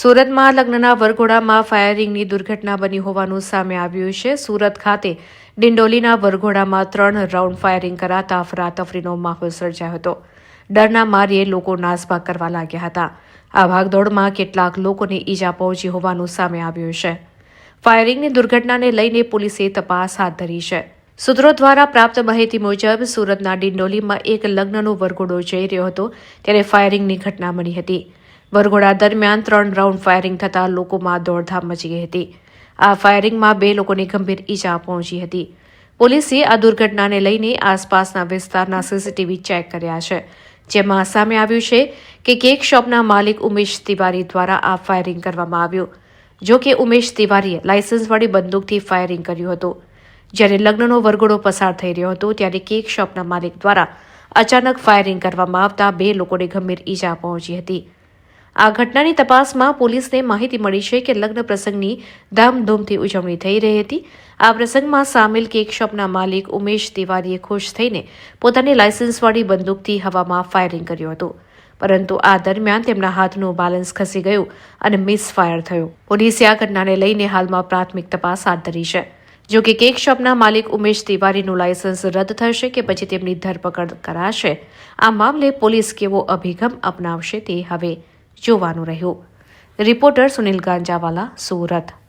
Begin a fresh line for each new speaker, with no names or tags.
સુરતમાં લગ્નના વરઘોડામાં ફાયરિંગની દુર્ઘટના બની હોવાનું સામે આવ્યું છે. સુરત ખાતે ડિંડોલીના વરઘોડામાં ત્રણ રાઉન્ડ ફાયરિંગ કરાતા અફરાતફરીનો માહોલ સર્જાયો હતો. ડરના મારીએ લોકો નાસભાગ કરવા લાગ્યા હતા. આ ભાગદોડમાં કેટલાક લોકોને ઈજા પહોંચી હોવાનું સામે આવ્યું છે. ફાયરિંગની દુર્ઘટનાને લઈને પોલીસે તપાસ હાથ ધરી છે. સૂત્રો દ્વારા પ્રાપ્ત માહિતી મુજબ સુરતના ડિંડોલીમાં એક લગ્નનો વરઘોડો જઈ રહ્યો હતો, ત્યારે ફાયરિંગની ઘટના બની હતી. વરઘોડા દરમિયાન ત્રણ રાઉન્ડ ફાયરિંગ થતાં લોકોમાં દોડધામ મચી ગઈ હતી. આ ફાયરિંગમાં બે લોકોને ગંભીર ઈજા પહોંચી હતી. પોલીસે આ દુર્ઘટનાને લઈને આસપાસના વિસ્તારના સીસીટીવી ચેક કર્યા છે. જેમાં સામે આવ્યું છે કે કેક શોપના માલિક ઉમેશ તિવારી દ્વારા આ ફાયરિંગ કરવામાં આવ્યું. જો કે ઉમેશ તિવારીએ લાયસન્સવાળી બંદૂકથી ફાયરિંગ કર્યું હતું. જ્યારે લગ્નનો વરઘોડો પસાર થઈ રહ્યો હતો, ત્યારે કેક શોપના માલિક દ્વારા અચાનક ફાયરિંગ કરવામાં આવતા બે લોકોને ગંભીર ઈજા પહોંચી હતી. આ ઘટનાની તપાસમાં પોલીસને માહિતી મળી છે કે લગ્ન પ્રસંગની ધામધૂમથી ઉજવણી થઈ રહી હતી. આ પ્રસંગમાં સામેલ કેક શોપના માલિક ઉમેશ તિવારીએ ખુશ થઈને પોતાની લાયસન્સવાળી બંદૂકથી હવામાં ફાયરિંગ કર્યું હતું. પરંતુ આ દરમિયાન તેમના હાથનું બેલેન્સ ખસી ગયું અને મિસફાયર થયું. પોલીસે આ ઘટનાને લઈને હાલમાં પ્રાથમિક તપાસ હાથ ધરી છે. જો કે કેક શોપના માલિક ઉમેશ તિવારીનું લાયસન્સ રદ થશે કે પછી તેમની ધરપકડ કરાશે, આ મામલે પોલીસ કેવો અભિગમ અપનાવશે તે હવે જોવાનું રહ્યું. રિપોર્ટર સુનિલ ગાંજાવાલા સુરત.